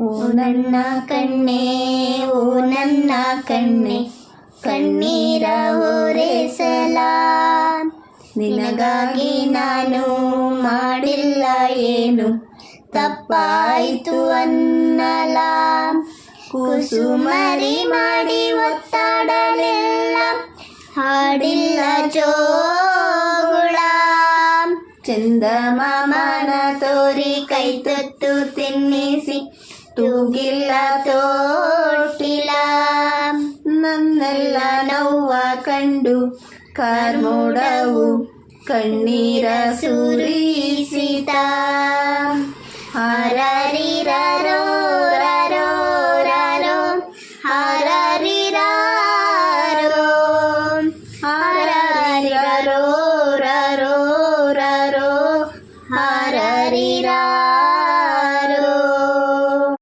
ಓ ನನ್ನ ಕಣ್ಣೆ, ಓ ನನ್ನ ಕಣ್ಣೆ, ಕಣ್ಣೀರ ಓರೆಸಲ ನಿನಗಾಗಿ ನಾನು ಮಾಡಿಲ್ಲ ಏನು? ತಪ್ಪಾಯಿತು ಅನ್ನಲ. ಕುಸುಮರಿ ಮಾಡಿ ಒತ್ತಾಡಲಿಲ್ಲ. ಹಾಡಿಲ್ಲ ಜೋಗುಳ. ಚಂದಮಾಮನ ತೋರಿ ಕೈ ತೊತ್ತು ತಿನ್ನಿಸಿ. തൂകില്ല നന്നല്ല നൗവ കണ്ടു. കാർമൂടവു കണ്ണീര സുരീസിത ഹരരിരോ ഹരരിരോ ഹരരിരാ